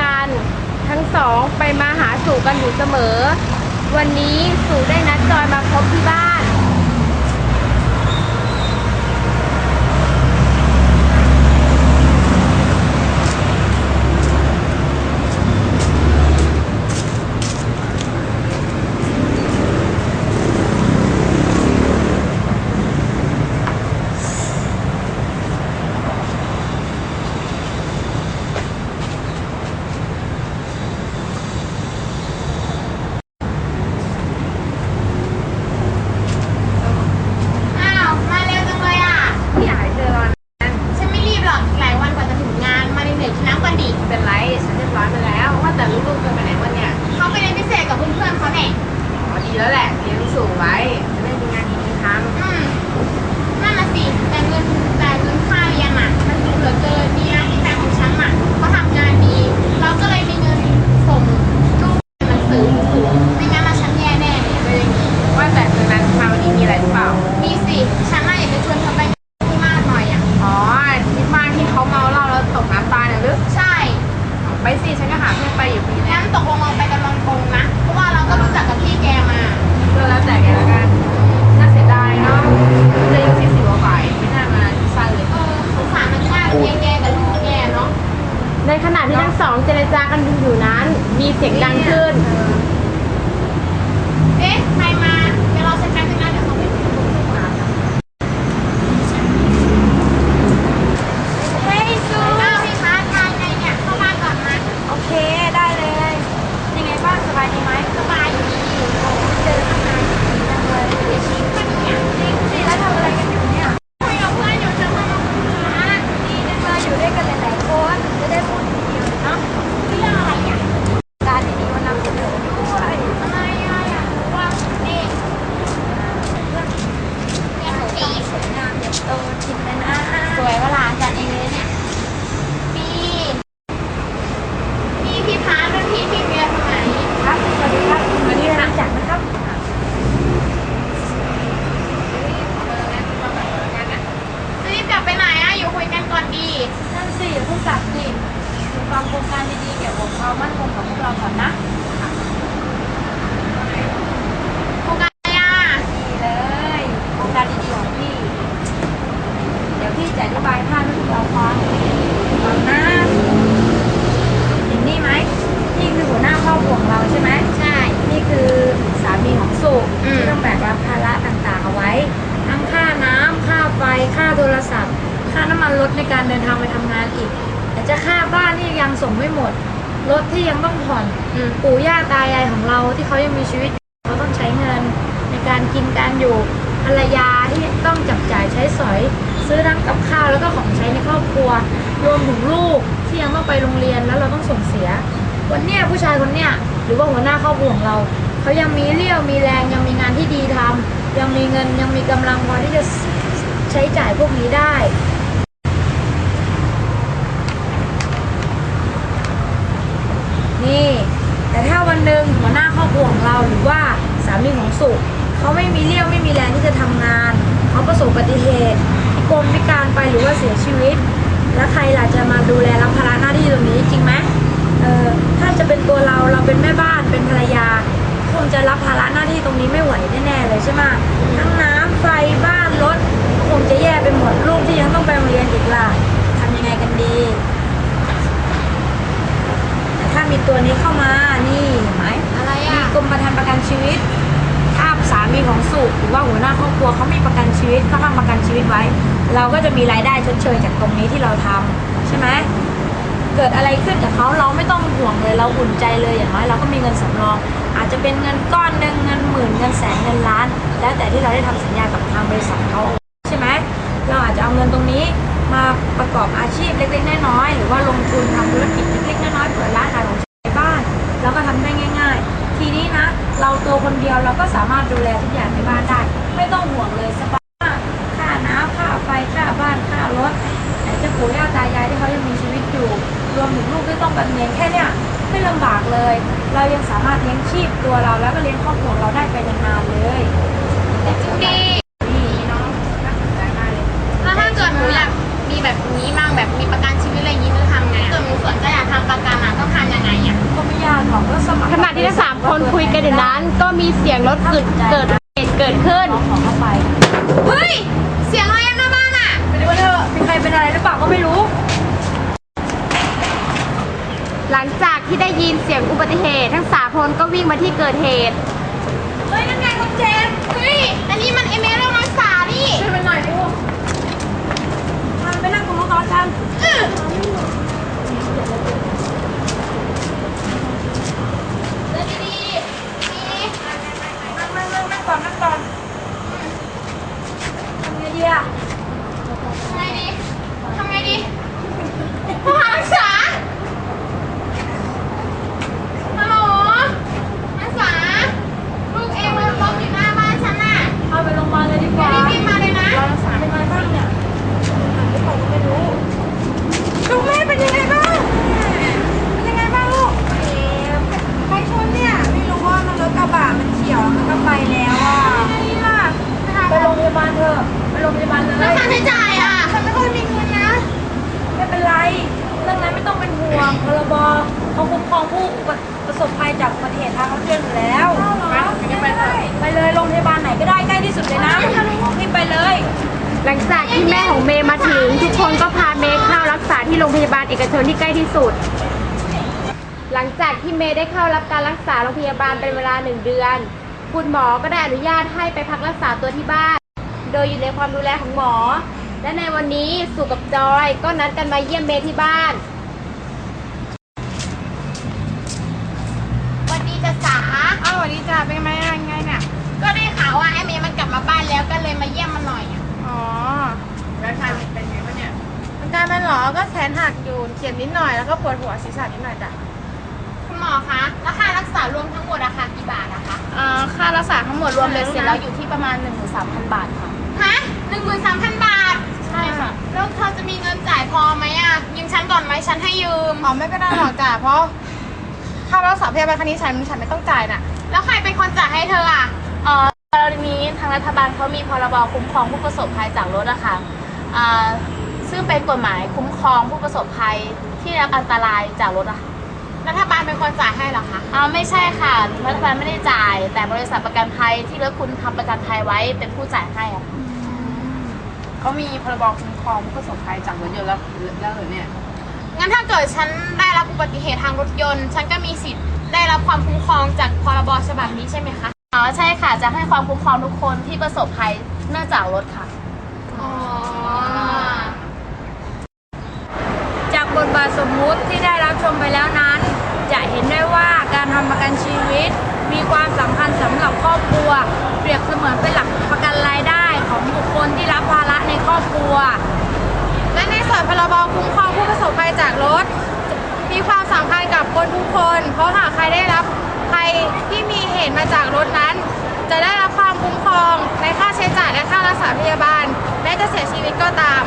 การทั้งสองไปมาหาสู่กันอยู่เสมอ วันนี้สู่ได้นัดจอยมาพบที่บ้าน ขณะที่ทั้งสองเจรจากันอยู่นั้น มีเสียงดังขึ้นี่ เดี๋ยวพี่จะอธิบายภาพให้พวกเราฟังฟังนะเห็นนี่ไหมนี่คือหัวหน้าครอบครัวของเราใช่ไหมใช่ นี่คือสามีของสุที่ต้องแบกรับภาระต่างๆเอาไว้ ทั้งค่าน้ำค่าไฟ ค่าโทรศัพท์ ค่าน้ำมันรถในการเดินทางไปทำงานอีกแต่จะค่าบ้านนี่ยังส่งไม่หมด รถที่ยังต้องผ่อนปู่ย่าตายายของเราที่เขายังมีชีวิตเขาต้องใช้เงินในการกินการอยู่ภรรยา องจับจ่ายใช้สอย ซื้อทั้งกับข้าวแล้วก็ของใช้ในครอบครัว รวมถึงลูกที่ยังต้องไปโรงเรียนแล้วเราต้องส่งเสีย วันนี้ผู้ชายคนนี้หรือว่าหัวหน้าครอบครัวของเราเขายังมีเรี่ยวมีแรงยังมีงานที่ดีทำ ยังมีเงินยังมีกำลังพอที่จะใช้จ่ายพวกนี้ได้ ไฟบ้านรถคงจะแย่ไปหมดลูกที่ยังต้องไปโรงเรียนอีกล่ะทำยังไงกันดี แต่ถ้ามีตัวนี้เข้ามานี่ห็นไหมอะไรมีอะกรมประทันประกันชีวิต ถ้าสามีของสุหรือว่าหัวหน้าครอบครัวเขามีประกันชีวิตเขาทำประกันชีวิตไว้ เราก็จะมีรายได้ชดเชยจากตรงนี้ที่เราทำใช่ไหมเกิดอะไรขึ้นกับเขาเราไม่ต้องห่วงเลยเราอุ่นใจเลยอย่างน้อยเราก็มีเงินสำรอง อาจจะเป็นเงินก้อนหนึ่งเงินหมื่นเงินแสนเงินล้าน แล้วแต่ที่เราได้ทำสัญญากับทางบริษัทเขาใช่ไหมเราอาจจะเอาเงินตรงนี้มาประกอบอาชีพเล็กๆน้อยๆหรือว่าลงทุนทำธุรกิจเล็กๆน้อยๆเปิดร้านขายของชำในบ้าน แล้วก็ทำได้ง่าย ๆ ทีนี้นะ เราตัวคนเดียวเราก็สามารถดูแลทุกอย่างในบ้านได้ ไม่ต้องห่วงเลยสบาย เรายังสามารถเลี้ยงชีพตัวเราแล้วก็เลี้ยงครอบครัวเราได้ไปนานๆเลยแต่จะดีนี่น้องน่าสนใจมากเลยแล้วถ้าเกิดหนูอยากมีแบบนี้มั่งแบบมีประกันชีวิตอะไรอย่างนี้หนูทำไงอะเกิดหนูสนใจอยากทำประกันอะต้องทำยังไงอะก็ไม่ยากหรอกก็สมัครขณะที่ทั้งสามคนคุยกันอยู่นั้น ก็มีเสียงรถเกิดเกิดเหตุเกิดขึ้นน้องขอเข้าไป เฮ้ย เสียงอะไรอะหน้าบ้านอะไปดูกันเถอะมีใครเป็นอะไรหรือเปล่าก็ไม่รู้ หลังจากที่ได้ยินเสียงอุบัติเหตุ ทั้งสามคนก็วิ่งมาที่เกิดเหตุ เฮ้ยนั่นไงคุณเจนเฮ้ย อันนี้มันเอเมลน้องสานี่ ช่วยไปหน่อยลูกมันไปนั่งตรงนู้นก่อนกัน อื้อ เดินดีๆดี นั่งนั่งนั่งนั่งก่อนนั่งก่อนทำไงดีอะ ทำไงดีทำไงดีผู้หารักษาฮัลโหลนักษาลูกเองมันล้มอยู่หน้าบ้านฉันน่ะ เอาไปโรงพยาบาลเลยดีกว่า รีบวิ่งมาเลยนะ เรารักษาเป็นไงบ้างเนี่ยหายหรือเปล่าก็ไม่รู้ ลูกแม่เป็นยังไงบ้าง เป็นยังไงบ้างลูก ใครชนเนี่ย ไม่รู้ว่ามันรถกระบะมันเฉียวแล้วก็ไปแล้วอะ นี่ล่ะนะคะ ไปโรงพยาบาลเถอะไปโรงพยาบาลเล แล้ว ย ค่าใช้จ่ายอะ ฉันไม่ค่อยมีเงินนะ ไม่เป็นไรเรื่องนั้นไม่ต้องเป็นห่วงพรบเขาคุ้มครองผู้ประสบภัยจากอุบัติเหตุทางรถยนต์อยู่แล้ว ไปเลย ไปเลยโรงพยาบาลไหนก็ได้ใกล้ที่สุดเลยนะรีบไปเลย ห ลังจากที่แม่ของเมย์มาถึง ทุกคนก็พาเมย์เข้ารักษาที่โรงพยาบาลเอกชนที่ใกล้ที่สุด หลังจากที่เมย์ได้เข้ารับการรักษาโรงพยาบาลเป็นเวลาหนึ่งเดือน คุณหมอก็ได้อนุญาตให้ไปพักรักษาตัวที่บ้าน โดยอยู่ในความดูแลของหมอ และในวันนี้สุกับจอยก็นัดกันมาเยี่ยมเมย์ที่บ้านวันดีจะสาอ้าววันดีจ้าเป็นไงยังไงเนี่ย ก็ได้ข่าวว่าไอ้เมย์มันกลับมาบ้านแล้วก็เลยมาเยี่ยมมันหน่อยอะ อ๋อ แล้วการเป็นไงบ้างเนี่ย อาการ มันเหรอ ก็แขนหักอยู่ เขียนนิดหน่อย แล้วก็ปวดหัวศีรษะนิดหน่อยจ้ะ คุณหมอคะ แล้วค่ารักษารวมทั้งหมดราคากี่บาทนะคะ เอ่อ ค่ารักษาทั้งหมดรวมเบ็ดเสร็จแล้วอยู่ที่ประมาณ1 3 0 0 0 บาทค่ะ ฮะหนึ่งหมื่นสามพันบาท ใช่ค่ะ แล้วเธอจะมีเงินจ่ายพอไหมอะ ยืมฉันก่อนไหมฉันให้ยืม อ๋อไม่ก็ได้หรอกจ้ะ เพราะค่ารักษาพยาบาลครั้งนี้ฉันฉันไม่ต้องจ่ายน่ะ แล้วใครเป็นคนจ่ายให้เธออะ เอ่อกรณีนี้ทางรัฐบาลเขามีพรบคุ้มครองผู้ประสบภัยจากรถอะค่ะอ่า ซึ่งเป็นกฎหมายคุ้มครองผู้ประสบภัยที่ได้รับอันตรายจากรถอะค่ะรัฐบาลเป็นคนจ่ายให้เหรอคะอ่าไม่ใช่ค่ะรัฐบาลไม่ได้จ่าย แต่บริษัทประกันภัยที่รถคุณทำประกันภัยไว้เป็นผู้จ่ายให้อะค่ะเขามีพรบคุ้มครองผู้ประสบภัยจากรถยนต์แล้วแล้วเหรอเนี่ย งั้นถ้าเกิดฉันได้รับอุบัติเหตุทางรถยนต์ ฉันก็มีสิทธิ์ได้รับความคุ้มครองจากพรบฉบับนี้ใช่ไหมคะอ๋อใช่ค่ะจะให้ความคุ้มครองทุกคนที่ประสบภัยเนื่องจากรถค่ะ อ๋อ จาก บาทสมมุติที่ได้รับชมไปแล้วนั้น จะเห็นได้ว่าการทำประกันชีวิต มีความสำคัญสำหรับครอบครัว เปรียบเสมือนเป็นหลักประกันรายได้ของบุคคลที่รับภาระในครอบครัว และในส่วนพรบคุ้มครองผู้ประสบภัยจากรถ มีความสำคัญกับคนทุกคน เพราะหากใครได้รับภัยที่มีเหตุมาจากรถนั้น จะได้รับความคุ้มครองในค่าใช้จ่ายและค่ารักษาพยาบาลแม้จะเสียชีวิตก็ตาม